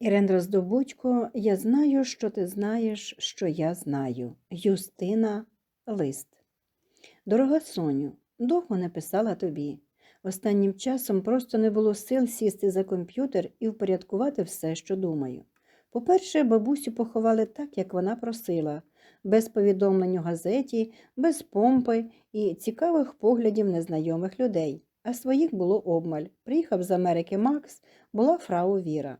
Ірен Роздобудько, я знаю, що ти знаєш, що я знаю. Юстина Лист. Дорога Соню, довго не писала тобі. Останнім часом просто не було сил сісти за комп'ютер і впорядкувати все, що думаю. По-перше, бабусю поховали так, як вона просила, без повідомлень у газеті, без помпи і цікавих поглядів незнайомих людей, а своїх було обмаль. Приїхав з Америки Макс, була фрау Віра.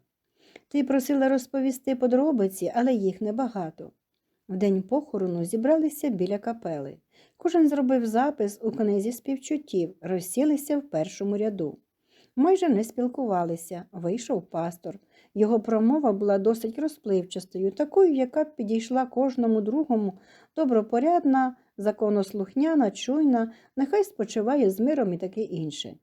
Ти просила розповісти подробиці, але їх небагато. В день похорону зібралися біля капели. Кожен зробив запис у книзі співчуттів, розсілися в першому ряду. Майже не спілкувалися, вийшов пастор. Його промова була досить розпливчастою, такою, яка б підійшла кожному другому, добропорядна, законослухняна, чуйна, нехай спочиває з миром і таке інше.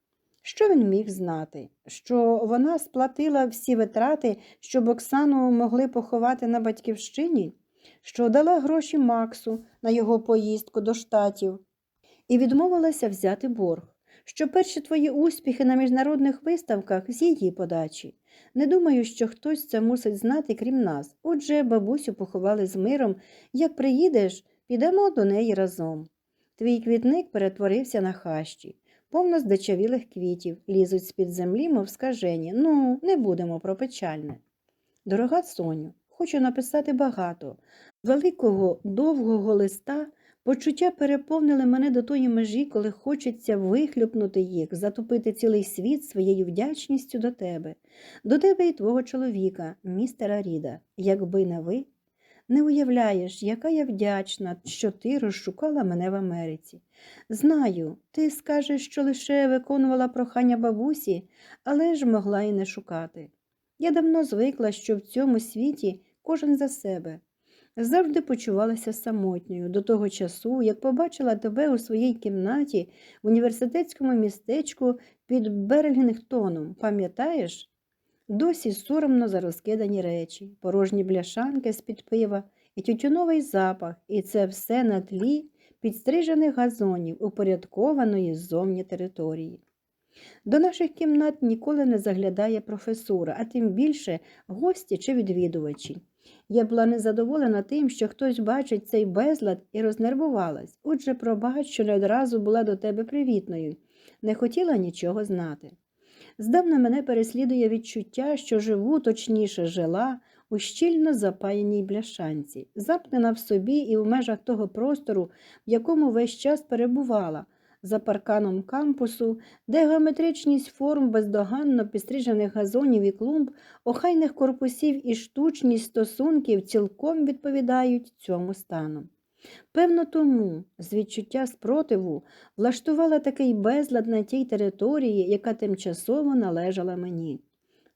Що він міг знати? Що вона сплатила всі витрати, щоб Оксану могли поховати на батьківщині, що дала гроші Максу на його поїздку до штатів і відмовилася взяти борг, що перші твої успіхи на міжнародних виставках з її подачі. Не думаю, що хтось це мусить знати, крім нас. Отже, бабусю поховали з миром. Як приїдеш, підемо до неї разом. Твій квітник перетворився на хащі повно здичавілих квітів, лізуть з-під землі, мов скажені. Ну, не будемо про печальне. Дорога Соню, хочу написати багато. Великого, довгого листа почуття переповнили мене до тої межі, коли хочеться вихлюпнути їх, затопити цілий світ своєю вдячністю до тебе, до тебе і твого чоловіка, містера Ріда. Якби не ви, не уявляєш, яка я вдячна, що ти розшукала мене в Америці. Знаю, ти скажеш, що лише виконувала прохання бабусі, але ж могла і не шукати. Я давно звикла, що в цьому світі кожен за себе. Завжди почувалася самотньою до того часу, як побачила тебе у своїй кімнаті в університетському містечку під Берлінгтоном. Пам'ятаєш? Досі соромно за розкидані речі, порожні бляшанки з-під пива і тютюновий запах, і це все на тлі підстрижених газонів упорядкованої ззовні території. До наших кімнат ніколи не заглядає професура, а тим більше гості чи відвідувачі. Я була незадоволена тим, що хтось бачить цей безлад і рознервувалась. Отже, пробач, що не одразу була до тебе привітною, не хотіла нічого знати. Здавна мене переслідує відчуття, що живу, точніше, жила у щільно запаяній бляшанці, замкнена в собі і в межах того простору, в якому весь час перебувала, за парканом кампусу, де геометричність форм бездоганно підстрижених газонів і клумб, охайних корпусів і штучність стосунків цілком відповідають цьому стану. Певно, тому з відчуття спротиву влаштувала такий безлад на тій території, яка тимчасово належала мені,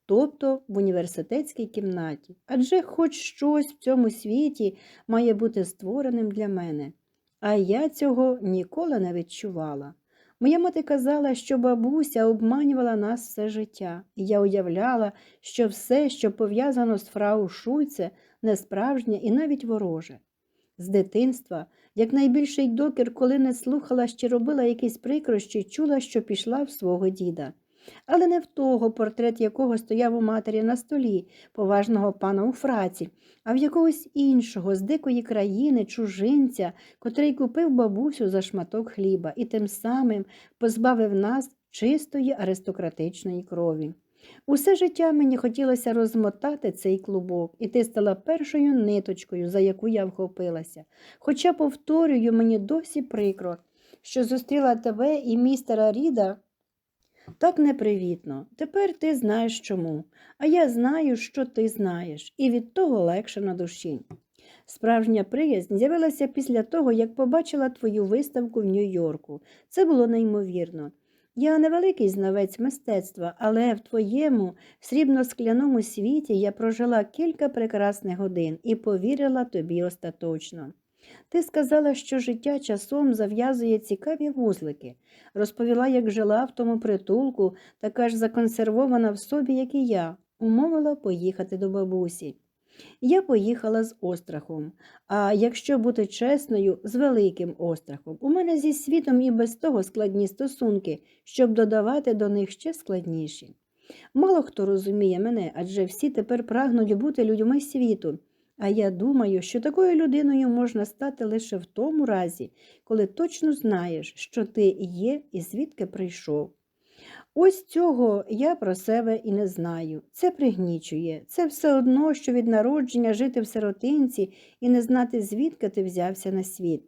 тобто в університетській кімнаті, адже хоч щось в цьому світі має бути створеним для мене, а я цього ніколи не відчувала. Моя мати казала, що бабуся обманювала нас все життя, і я уявляла, що все, що пов'язано з фрау Шульце, несправжнє і навіть вороже. З дитинства, як найбільший докір, коли не слухала чи робила якісь прикрощі, чула, що пішла в свого діда. Але не в того, портрет якого стояв у матері на столі, поважного пана у фраці, а в якогось іншого, з дикої країни, чужинця, котрий купив бабусю за шматок хліба і тим самим позбавив нас чистої аристократичної крові. Усе життя мені хотілося розмотати цей клубок, і ти стала першою ниточкою, за яку я вхопилася. Хоча, повторюю, мені досі прикро, що зустріла тебе і містера Ріда так непривітно. Тепер ти знаєш чому, а я знаю, що ти знаєш, і від того легше на душі. Справжня приязнь з'явилася після того, як побачила твою виставку в Нью-Йорку. Це було неймовірно. Я невеликий знавець мистецтва, але в твоєму срібно-скляному світі я прожила кілька прекрасних годин і повірила тобі остаточно. Ти сказала, що життя часом зав'язує цікаві вузлики, розповіла, як жила в тому притулку, така ж законсервована в собі, як і я, умовила поїхати до бабусі. Я поїхала з острахом, а якщо бути чесною, з великим острахом. У мене зі світом і без того складні стосунки, щоб додавати до них ще складніші. Мало хто розуміє мене, адже всі тепер прагнуть бути людьми світу. А я думаю, що такою людиною можна стати лише в тому разі, коли точно знаєш, що ти є і звідки прийшов. Ось цього я про себе і не знаю. Це пригнічує. Це все одно, що від народження жити в сиротинці і не знати, звідки ти взявся на світ.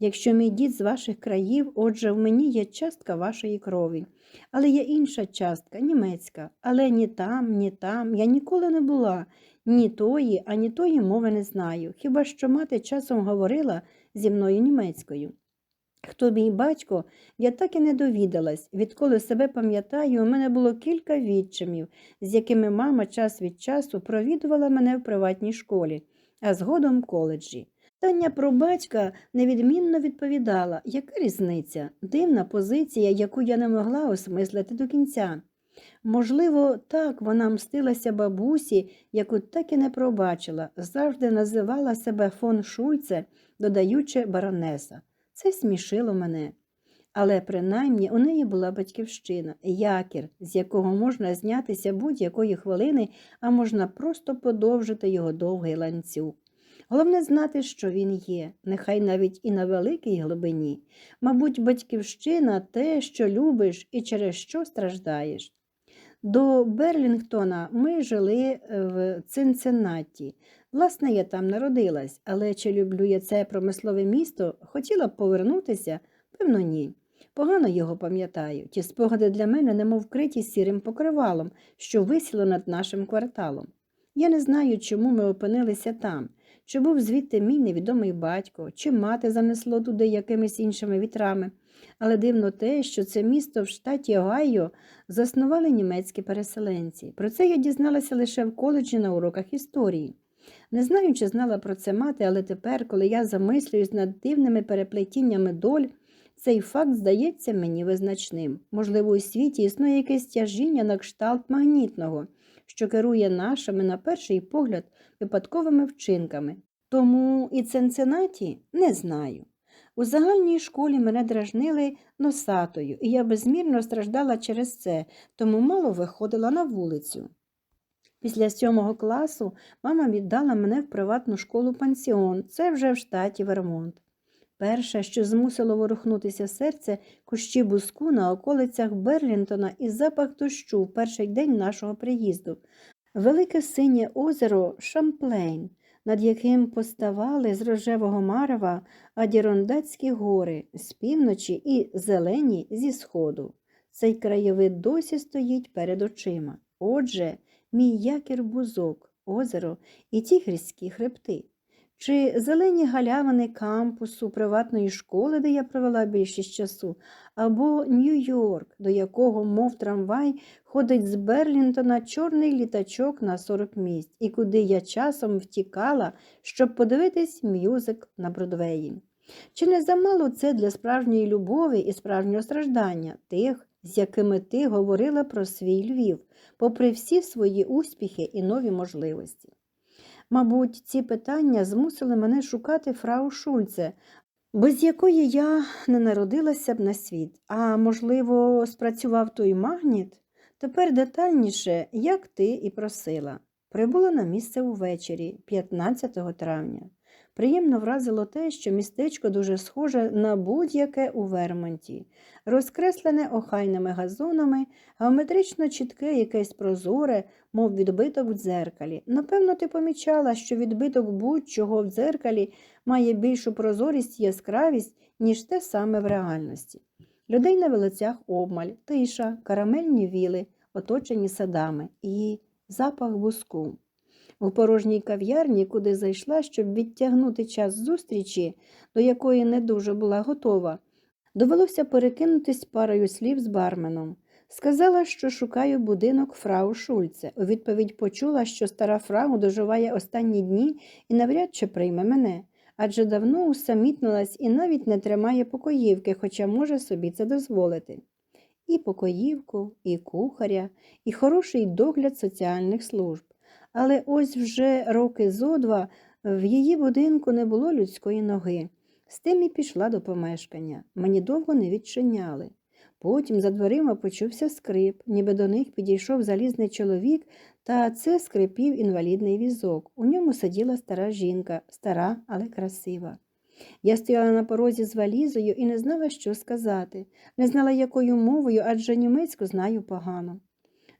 Якщо мій дід з ваших країв, отже, в мені є частка вашої крові. Але є інша частка, німецька. Але ні там, ні там я ніколи не була, ні тої, ані тої мови не знаю. Хіба що мати часом говорила зі мною німецькою. Хто мій батько, я так і не довідалась. Відколи себе пам'ятаю, у мене було кілька відчимів, з якими мама час від часу провідувала мене в приватній школі, а згодом коледжі. Питання про батька невідмінно відповідала, яка різниця, дивна позиція, яку я не могла осмислити до кінця. Можливо, так вона мстилася бабусі, яку так і не пробачила, завжди називала себе фон Шульце, додаючи баронеса. Це смішило мене. Але принаймні у неї була батьківщина, якір, з якого можна знятися будь-якої хвилини, а можна просто подовжити його довгий ланцюг. Головне знати, що він є, нехай навіть і на великій глибині. Мабуть, батьківщина те, що любиш і через що страждаєш. До Берлінгтона ми жили в Цинциннаті. Власне, я там народилась, але чи люблю я це промислове місто, хотіла б повернутися? Певно, ні. Погано його пам'ятаю. Ті спогади для мене немов вкриті сірим покривалом, що висіло над нашим кварталом. Я не знаю, чому ми опинилися там, чи був звідти мій невідомий батько, чи мати занесло туди якимись іншими вітрами. Але дивно те, що це місто в штаті Огайо заснували німецькі переселенці. Про це я дізналася лише в коледжі на уроках історії. Не знаю, чи знала про це мати, але тепер, коли я замислююсь над дивними переплетіннями доль, цей факт здається мені визначним. Можливо, у світі існує якесь тяжіння на кшталт магнітного, що керує нашими, на перший погляд, випадковими вчинками. Тому і Ценцинаті не знаю. У загальній школі мене дражнили носатою, і я безмірно страждала через це, тому мало виходила на вулицю. Після сьомого класу мама віддала мене в приватну школу пансіон, це вже в штаті Вермонт. Перше, що змусило ворухнутися серце, кущі буску на околицях Берлінтона і запах дощу в перший день нашого приїзду, велике синє озеро Шамплейн, над яким поставали з рожевого марева Адірондацькі гори з півночі і зелені зі сходу. Цей краєвид досі стоїть перед очима. Отже, мій якір бузок, озеро і ті грізькі хребти. Чи зелені галявини кампусу приватної школи, де я провела більшість часу, або Нью-Йорк, до якого, мов трамвай, ходить з Берлінтона чорний літачок на 40 місць, і куди я часом втікала, щоб подивитись мюзик на Бродвеї. Чи не замало це для справжньої любові і справжнього страждання тих, з якими ти говорила про свій Львів, попри всі свої успіхи і нові можливості? Мабуть, ці питання змусили мене шукати фрау Шульце, без якої я не народилася б на світ, а можливо, спрацював той магніт? Тепер детальніше, як ти і просила. Прибула на місце увечері, 15 травня. Приємно вразило те, що містечко дуже схоже на будь-яке у Вермонті, розкреслене охайними газонами, геометрично чітке якесь прозоре, мов відбиток в дзеркалі. Напевно, ти помічала, що відбиток будь-чого в дзеркалі має більшу прозорість і яскравість, ніж те саме в реальності. Людей на вулицях обмаль, тиша, карамельні віли, оточені садами і запах буску. У порожній кав'ярні, куди зайшла, щоб відтягнути час зустрічі, до якої не дуже була готова, довелося перекинутись парою слів з барменом. Сказала, що шукаю будинок фрау Шульце. У відповідь почула, що стара фрау доживає останні дні і навряд чи прийме мене, адже давно усамітнилась і навіть не тримає покоївки, хоча може собі це дозволити. І покоївку, і кухаря, і хороший догляд соціальних служб. Але ось вже роки зо два в її будинку не було людської ноги. З тим і пішла до помешкання. Мені довго не відчиняли. Потім за дверима почувся скрип, ніби до них підійшов залізний чоловік, та це скрипів інвалідний візок. У ньому сиділа стара жінка, стара, але красива. Я стояла на порозі з валізою і не знала, що сказати, не знала, якою мовою, адже німецьку знаю погано.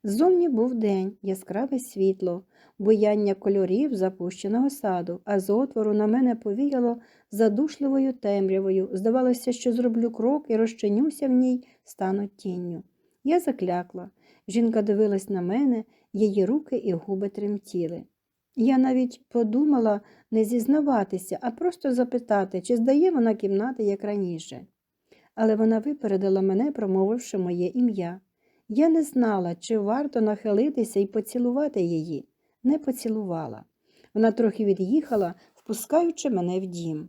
Ззовні був день, яскраве світло, буяння кольорів запущеного саду, а з отвору на мене повіяло задушливою темрявою. Здавалося, що зроблю крок і розчинюся в ній, стану тінню. Я заклякла. Жінка дивилась на мене, її руки і губи тремтіли. Я навіть подумала не зізнаватися, а просто запитати, чи здає вона кімнати, як раніше. Але вона випередила мене, промовивши моє ім'я. Я не знала, чи варто нахилитися і поцілувати її. Не поцілувала. Вона трохи від'їхала, впускаючи мене в дім.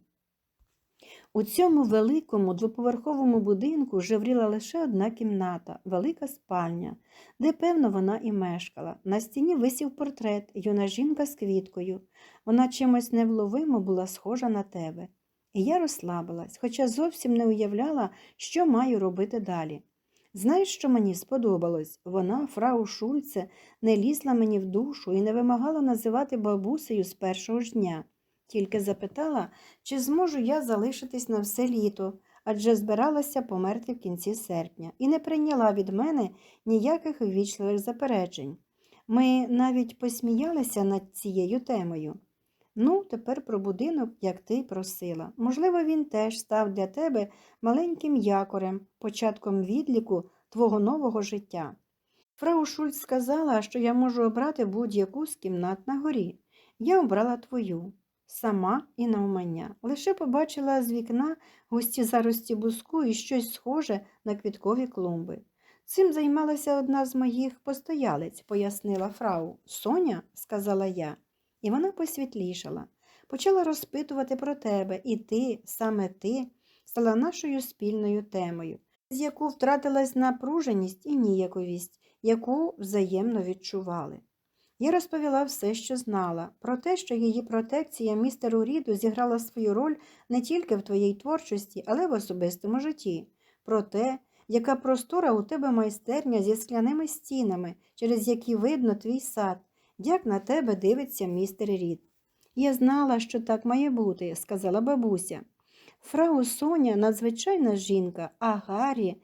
У цьому великому двоповерховому будинку жевріла лише одна кімната, велика спальня, де, певно, вона і мешкала. На стіні висів портрет, юна жінка з квіткою. Вона чимось невловимо була схожа на тебе. І я розслабилась, хоча зовсім не уявляла, що маю робити далі. Знаєш, що мені сподобалось? Вона, фрау Шульце, не лізла мені в душу і не вимагала називати бабусею з першого ж дня. Тільки запитала, чи зможу я залишитись на все літо, адже збиралася померти в кінці серпня, і не прийняла від мене ніяких ввічливих заперечень. Ми навіть посміялися над цією темою. Ну, тепер про будинок, як ти просила. Можливо, він теж став для тебе маленьким якорем, початком відліку твого нового життя. Фрау Шульц сказала, що я можу обрати будь-яку з кімнат на горі. Я обрала твою, сама і навмання. Лише побачила з вікна густі зарості буску і щось схоже на квіткові клумби. Цим займалася одна з моїх постоялиць, пояснила фрау. Соня, сказала я, і вона посвітлішала. Почала розпитувати про тебе, і ти, саме ти, стала нашою спільною темою, з яку втратилась напруженість і ніяковість, яку взаємно відчували. Я розповіла все, що знала, про те, що її протекція містеру Ріду зіграла свою роль не тільки в твоїй творчості, але й в особистому житті, про те, яка простора у тебе майстерня зі скляними стінами, через які видно твій сад, як на тебе дивиться містер Рід. Я знала, що так має бути, сказала бабуся. Фрау Соня надзвичайна жінка, а Гаррі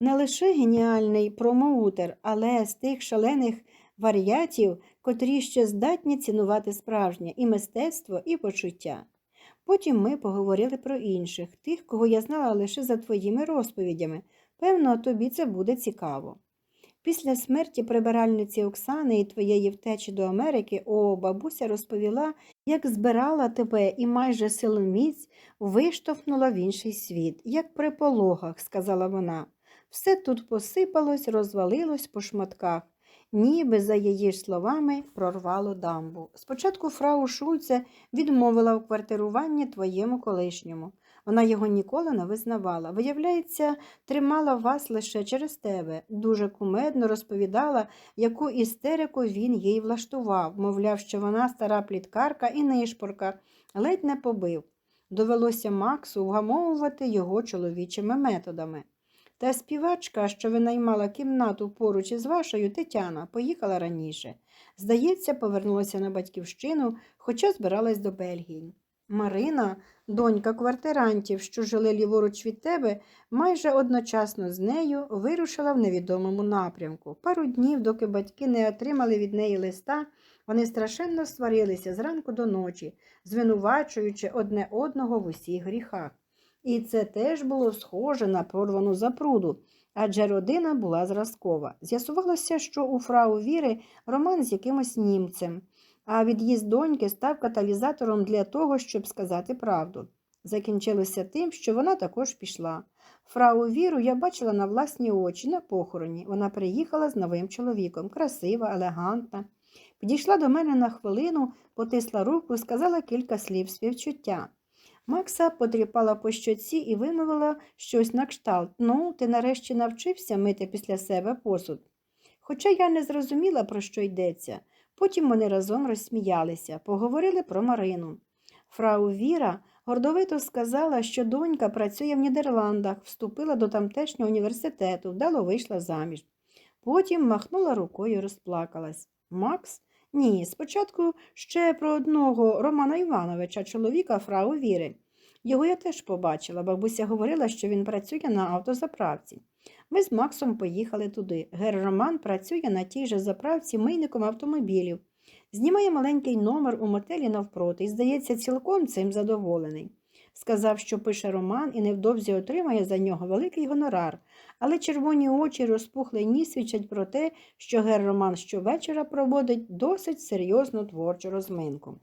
не лише геніальний промоутер, але з тих шалених варіатів, котрі ще здатні цінувати справжнє і мистецтво, і почуття. Потім ми поговорили про інших, тих, кого я знала лише за твоїми розповідями. Певно, тобі це буде цікаво. Після смерті прибиральниці Оксани і твоєї втечі до Америки, о, бабуся розповіла, як збирала тебе і майже силоміць виштовхнула в інший світ, як при пологах, сказала вона. Все тут посипалось, розвалилось по шматках, ніби, за її словами, прорвало дамбу. Спочатку фрау Шульце відмовила в квартируванні твоєму колишньому. Вона його ніколи не визнавала. Виявляється, тримала вас лише через тебе. Дуже кумедно розповідала, яку істерику він їй влаштував, мовляв, що вона стара пліткарка і нишпорка, ледь не побив. Довелося Максу вгамовувати його чоловічими методами. Та співачка, що винаймала кімнату поруч із вашою, Тетяна, поїхала раніше. Здається, повернулася на батьківщину, хоча збиралась до Бельгії. Марина, донька квартирантів, що жили ліворуч від тебе, майже одночасно з нею вирушила в невідомому напрямку. Пару днів, доки батьки не отримали від неї листа, вони страшенно сварилися зранку до ночі, звинувачуючи одне одного в усіх гріхах. І це теж було схоже на прорвану запруду, адже родина була зразкова. З'ясувалося, що у фрау Віри роман з якимось німцем а від'їзд доньки став каталізатором для того, щоб сказати правду. Закінчилося тим, що вона також пішла. Фрау Віру я бачила на власні очі на похороні. Вона приїхала з новим чоловіком, красива, елегантна. Підійшла до мене на хвилину, потисла руку, сказала кілька слів співчуття. Макса потріпала по щоці і вимовила щось на кшталт Ну, ти нарешті навчився мити після себе посуд. Хоча я не зрозуміла, про що йдеться. Потім вони разом розсміялися, поговорили про Марину. Фрау Віра Гордовито сказала, що донька працює в Нідерландах, вступила до тамтешнього університету, вдало вийшла заміж. Потім махнула рукою і розплакалась. Макс? Ні, спочатку ще про одного Романа Івановича, чоловіка фрау Віри. Його я теж побачила. Бабуся говорила, що він працює на автозаправці. Ми з Максом поїхали туди. Гер Роман працює на тій же заправці мийником автомобілів. Знімає маленький номер у мотелі навпроти і, здається, цілком цим задоволений. Сказав, що пише роман і невдовзі отримає за нього великий гонорар, але червоні очі й розпухлий ніс свідчать про те, що гер Роман щовечора проводить досить серйозну творчу розминку.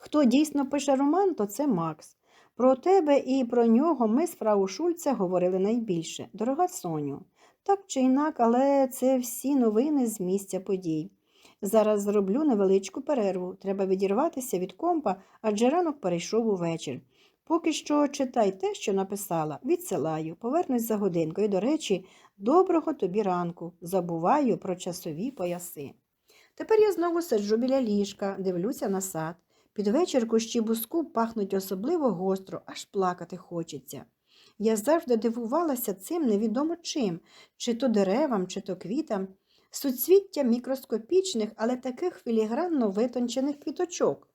Хто дійсно пише роман, то це Макс. Про тебе і про нього ми з фрау Шульце говорили найбільше. Дорога Соню. Так чи інак, але це всі новини з місця подій. Зараз зроблю невеличку перерву. Треба відірватися від компа, адже ранок перейшов увечір. Поки що читай те, що написала, відсилаю, повернусь за годинкою. До речі, доброго тобі ранку. Забуваю про часові пояси. Тепер я знову сиджу біля ліжка, дивлюся на сад. Під вечір кущі буску пахнуть особливо гостро, аж плакати хочеться. Я завжди дивувалася цим невідомо чим, чи то деревам, чи то квітам, суцвіття мікроскопічних, але таких філігранно витончених квіточок.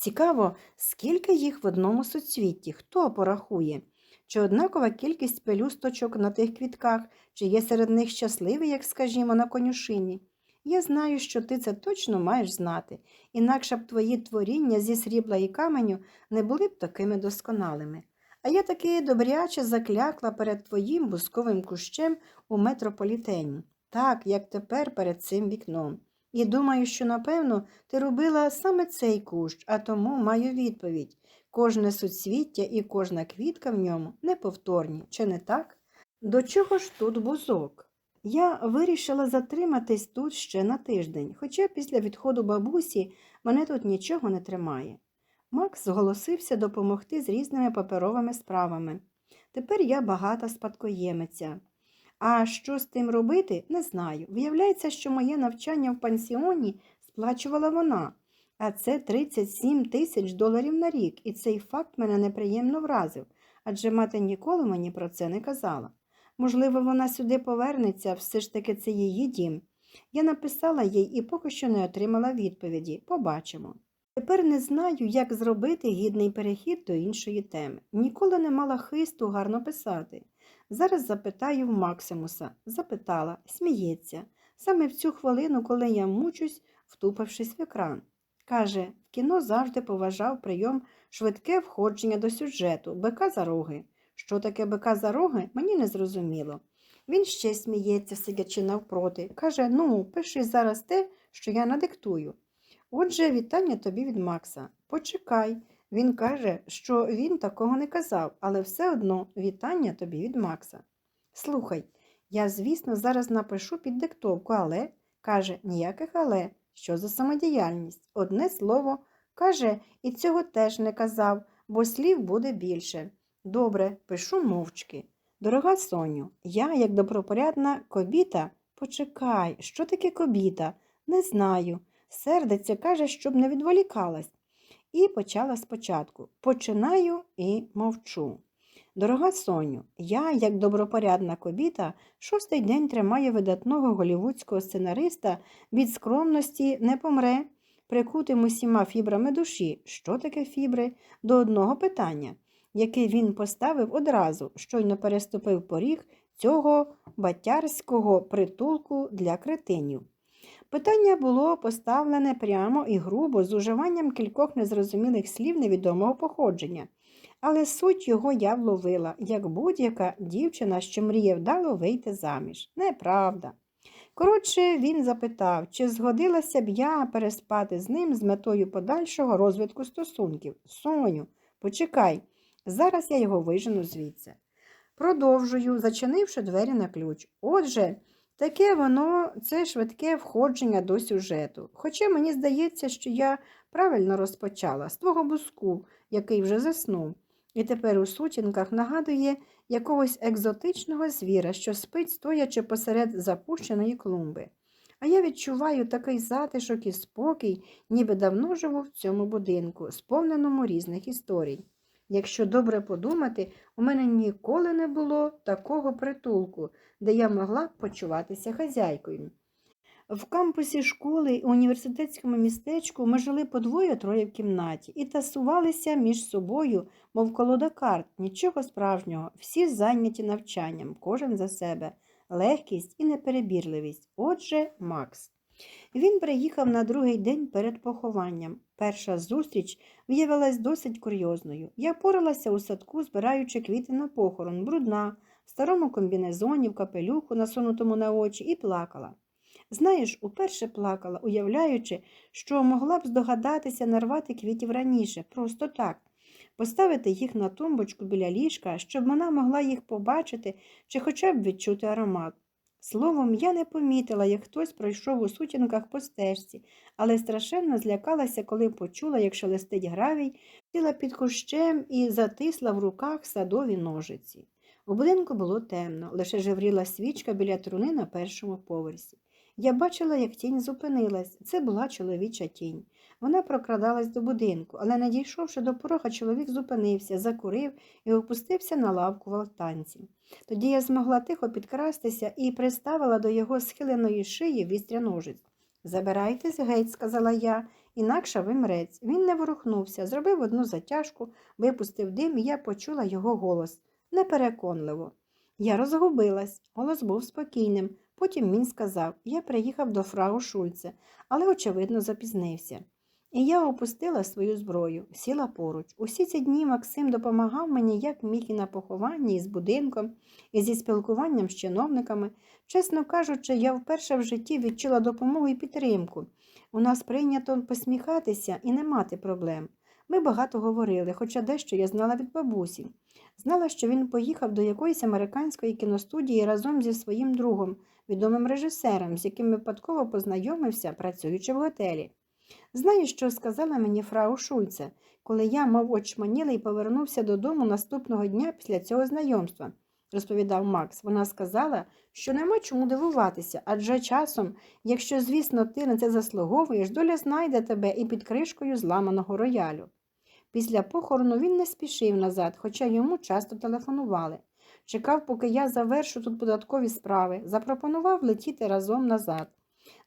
Цікаво, скільки їх в одному суцвітті, хто порахує? Чи однакова кількість пелюсточок на тих квітках, чи є серед них щасливий, як скажімо, на конюшині? Я знаю, що ти це точно маєш знати, інакше б твої творіння зі срібла і каменю не були б такими досконалими. А я таки добряче заклякла перед твоїм бусковим кущем у метрополітені, так, як тепер перед цим вікном. І думаю, що, напевно, ти робила саме цей кущ, а тому маю відповідь. Кожне суцвіття і кожна квітка в ньому неповторні, чи не так? До чого ж тут бузок? Я вирішила затриматись тут ще на тиждень, хоча після відходу бабусі мене тут нічого не тримає. Макс зголосився допомогти з різними паперовими справами. Тепер я багата спадкоємиця. А що з тим робити, не знаю. Виявляється, що моє навчання в пансіоні сплачувала вона, а це 37 тисяч доларів на рік, і цей факт мене неприємно вразив, адже мати ніколи мені про це не казала. Можливо, вона сюди повернеться, все ж таки це її дім. Я написала їй і поки що не отримала відповіді. Побачимо. Тепер не знаю, як зробити гідний перехід до іншої теми. Ніколи не мала хисту гарно писати. Зараз запитаю в Максимуса. Запитала, сміється. Саме в цю хвилину, коли я мучусь, втупившись в екран. Каже, в кіно завжди поважав прийом швидке входження до сюжету, бика за роги. Що таке бика за роги, мені не зрозуміло. Він ще сміється, сидячи навпроти. Каже, ну, пиши зараз те, що я надиктую. Отже, вітання тобі від Макса. Почекай. Він каже, що він такого не казав, але все одно вітання тобі від Макса. Слухай, я, звісно, зараз напишу під диктовку, але, каже, ніяких але. Що за самодіяльність? Одне слово, каже, і цього теж не казав, бо слів буде більше. Добре, пишу мовчки. Дорога Соню, я, як добропорядна кобіта, почекай, що таке кобіта? Не знаю. Сердиться, каже, щоб не відволікалась. І почала спочатку. Починаю і мовчу. Дорога Соню, я, як добропорядна кобіта, шостий день тримаю видатного голівудського сценариста від скромності не помре, прикутим усіма фібрами душі. Що таке фібри? До одного питання, яке він поставив одразу, щойно переступив поріг цього батярського притулку для кретинів. Питання було поставлене прямо і грубо з уживанням кількох незрозумілих слів невідомого походження, але суть його я вловила, як будь-яка дівчина, що мріє вдало вийти заміж. Неправда. Коротше, він запитав, чи згодилася б я переспати з ним з метою подальшого розвитку стосунків. Соню, почекай, зараз я його вижену звідси. Продовжую, зачинивши двері на ключ. Отже, Таке воно це швидке входження до сюжету. Хоча мені здається, що я правильно розпочала з твого буску, який вже заснув, і тепер у сутінках нагадує якогось екзотичного звіра, що спить, стоячи посеред запущеної клумби. А я відчуваю такий затишок і спокій, ніби давно живу в цьому будинку, сповненому різних історій. Якщо добре подумати, у мене ніколи не було такого притулку, де я могла почуватися хазяйкою. В кампусі школи і університетському містечку ми жили по двоє-троє в кімнаті і тасувалися між собою, мов колода карт, нічого справжнього, всі зайняті навчанням, кожен за себе, легкість і неперебірливість. Отже, Макс. Він приїхав на другий день перед похованням. Перша зустріч виявилась досить курйозною. Я поралася у садку, збираючи квіти на похорон, брудна, в старому комбінезоні, в капелюху, насунутому на очі, і плакала. Знаєш, уперше плакала, уявляючи, що могла б здогадатися нарвати квітів раніше, просто так, поставити їх на тумбочку біля ліжка, щоб вона могла їх побачити чи хоча б відчути аромат. Словом, я не помітила, як хтось пройшов у сутінках по стежці, але страшенно злякалася, коли почула, як шелестить гравій, сіла під кущем і затисла в руках садові ножиці. У будинку було темно, лише жевріла свічка біля труни на першому поверсі. Я бачила, як тінь зупинилась. Це була чоловіча тінь. Вона прокрадалась до будинку, але, не дійшовши до порога, чоловік зупинився, закурив і опустився на лавку в алтанці. Тоді я змогла тихо підкрастися і приставила до його схиленої шиї вістря ножиць. Забирайтесь геть, сказала я, інакше вимрець. Він не ворухнувся, зробив одну затяжку, випустив дим, і я почула його голос непереконливо. Я розгубилась, голос був спокійним. Потім він сказав Я приїхав до фрау Шульце, але, очевидно, запізнився. І я опустила свою зброю, сіла поруч. Усі ці дні Максим допомагав мені, як міг і на похованні, і з будинком, і зі спілкуванням з чиновниками. Чесно кажучи, я вперше в житті відчула допомогу і підтримку. У нас прийнято посміхатися і не мати проблем. Ми багато говорили, хоча дещо я знала від бабусі. Знала, що він поїхав до якоїсь американської кіностудії разом зі своїм другом, відомим режисером, з яким випадково познайомився, працюючи в готелі. Знаєш, що сказала мені фрау Шульце, коли я, мов очманілий, повернувся додому наступного дня після цього знайомства, розповідав Макс. Вона сказала, що нема чому дивуватися, адже часом, якщо, звісно, ти на це заслуговуєш, доля знайде тебе і під кришкою зламаного роялю. Після похорону він не спішив назад, хоча йому часто телефонували. Чекав, поки я завершу тут податкові справи, запропонував летіти разом назад.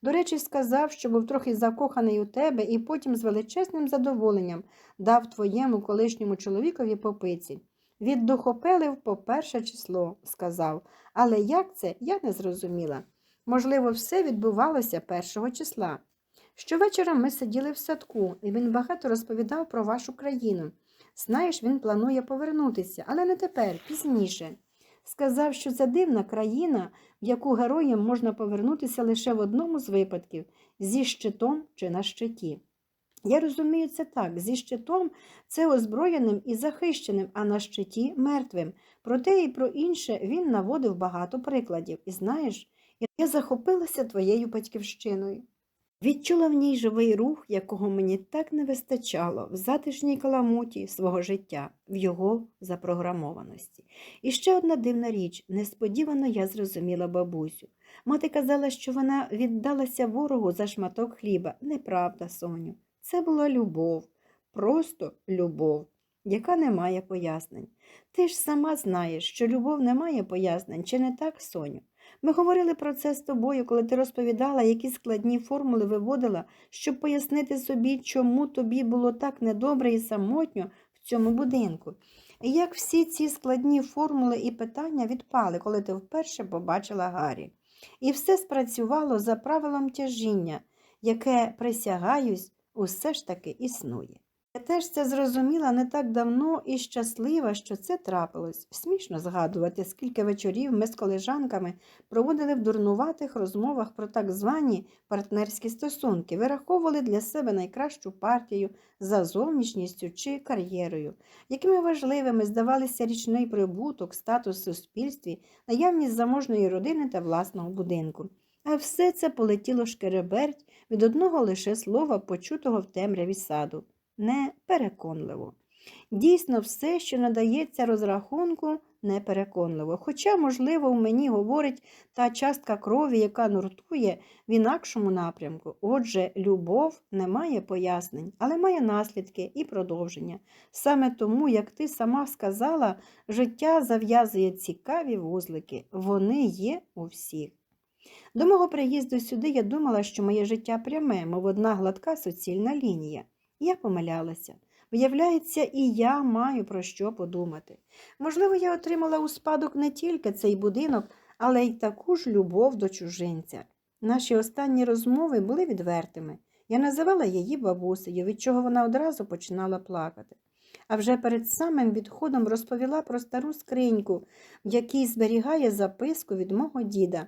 До речі, сказав, що був трохи закоханий у тебе і потім з величезним задоволенням дав твоєму колишньому чоловікові попиці. Віддухопелив по перше число, сказав, але як це, я не зрозуміла. Можливо, все відбувалося першого числа. Щовечора ми сиділи в садку, і він багато розповідав про вашу країну. Знаєш, він планує повернутися, але не тепер, пізніше. Сказав, що це дивна країна, в яку героям можна повернутися лише в одному з випадків зі щитом чи на щиті. Я розумію це так, зі щитом це озброєним і захищеним, а на щиті мертвим. Про те і про інше він наводив багато прикладів. І знаєш, я захопилася твоєю батьківщиною. Відчула в ній живий рух, якого мені так не вистачало в затишній каламуті свого життя, в його запрограмованості. І ще одна дивна річ несподівано я зрозуміла бабусю. Мати казала, що вона віддалася ворогу за шматок хліба. Неправда, Соню. Це була любов, просто любов, яка не має пояснень. Ти ж сама знаєш, що любов не має пояснень, чи не так, Соню? Ми говорили про це з тобою, коли ти розповідала, які складні формули виводила, щоб пояснити собі, чому тобі було так недобре і самотньо в цьому будинку. І як всі ці складні формули і питання відпали, коли ти вперше побачила Гаррі. І все спрацювало за правилом тяжіння, яке, присягаюсь, усе ж таки існує. Я теж це зрозуміла не так давно і щаслива, що це трапилось. Смішно згадувати, скільки вечорів ми з колежанками проводили в дурнуватих розмовах про так звані партнерські стосунки, вираховували для себе найкращу партію за зовнішністю чи кар'єрою, якими важливими здавалися річний прибуток, статус в суспільстві, наявність заможної родини та власного будинку. А все це полетіло шкереберть від одного лише слова, почутого в темряві саду непереконливо. Дійсно, все, що надається розрахунку, непереконливо. Хоча, можливо, в мені говорить та частка крові, яка нуртує в інакшому напрямку. Отже, любов не має пояснень, але має наслідки і продовження. Саме тому, як ти сама сказала, життя зав'язує цікаві вузлики. Вони є у всіх. До мого приїзду сюди я думала, що моє життя пряме, мов одна гладка суцільна лінія. Я помилялася. Виявляється, і я маю про що подумати. Можливо, я отримала у спадок не тільки цей будинок, але й таку ж любов до чужинця. Наші останні розмови були відвертими. Я називала її бабусею, від чого вона одразу починала плакати. А вже перед самим відходом розповіла про стару скриньку, в якій зберігає записку від мого діда.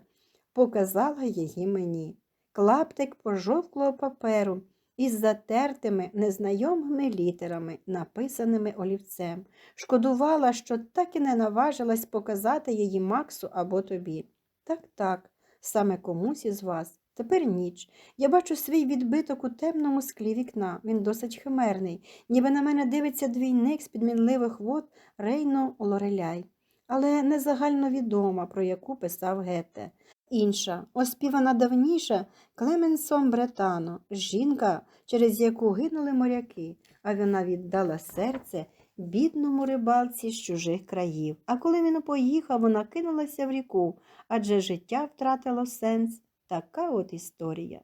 Показала її мені. Клаптик пожовклого паперу із затертими незнайомими літерами, написаними олівцем. Шкодувала, що так і не наважилась показати її Максу або тобі. Так, так, саме комусь із вас. Тепер ніч. Я бачу свій відбиток у темному склі вікна. Він досить химерний, ніби на мене дивиться двійник з підмінливих вод Рейно Лореляй, але не загально відома, про яку писав Гете. Інша, оспівана давніше Клеменсом Бретано, жінка, через яку гинули моряки, а вона віддала серце бідному рибалці з чужих країв. А коли він поїхав, вона кинулася в ріку, адже життя втратило сенс. Така от історія.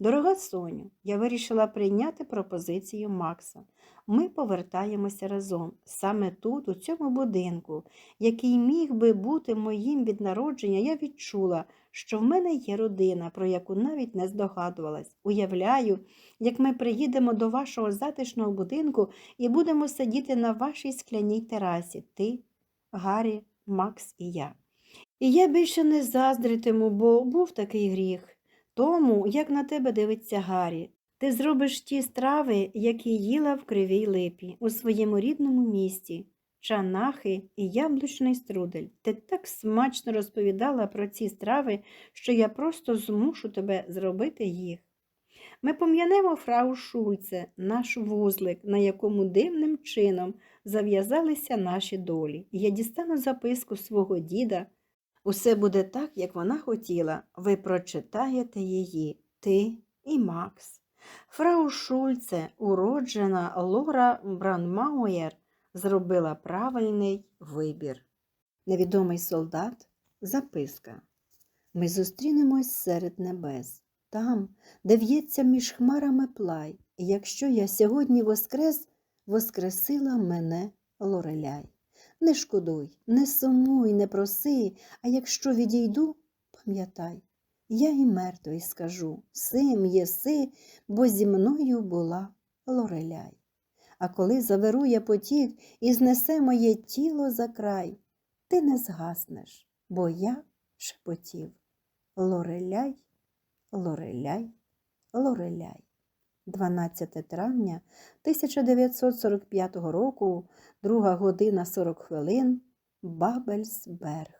Дорога Соню, я вирішила прийняти пропозицію Макса. Ми повертаємося разом, саме тут, у цьому будинку, який міг би бути моїм від народження, я відчула, що в мене є родина, про яку навіть не здогадувалась. Уявляю, як ми приїдемо до вашого затишного будинку і будемо сидіти на вашій скляній терасі, ти, Гаррі, Макс і я. І я більше не заздритиму, бо був такий гріх. Тому, як на тебе дивиться Гаррі, ти зробиш ті страви, які їла в кривій липі у своєму рідному місті, чанахи і яблучний струдель. Ти так смачно розповідала про ці страви, що я просто змушу тебе зробити їх. Ми пом'янемо фрау Шульце, наш вузлик, на якому дивним чином зав'язалися наші долі. Я дістану записку свого діда. Усе буде так, як вона хотіла. Ви прочитаєте її, ти і Макс. Фрау Шульце, уроджена Лора Бранмауєр, зробила правильний вибір. Невідомий солдат записка. Ми зустрінемось серед небес, там, де в'ється між хмарами плай, якщо я сьогодні воскрес, воскресила мене Лореляй. Не шкодуй, не сумуй, не проси, а якщо відійду, пам'ятай, я і мертвий скажу, сим єси, бо зі мною була Лореляй. А коли завирує потік і знесе моє тіло за край, ти не згаснеш, бо я шепотів. Лореляй, Лореляй, Лореляй. 12 травня 1945 року, 2 година 40 хвилин, Бабельсберг.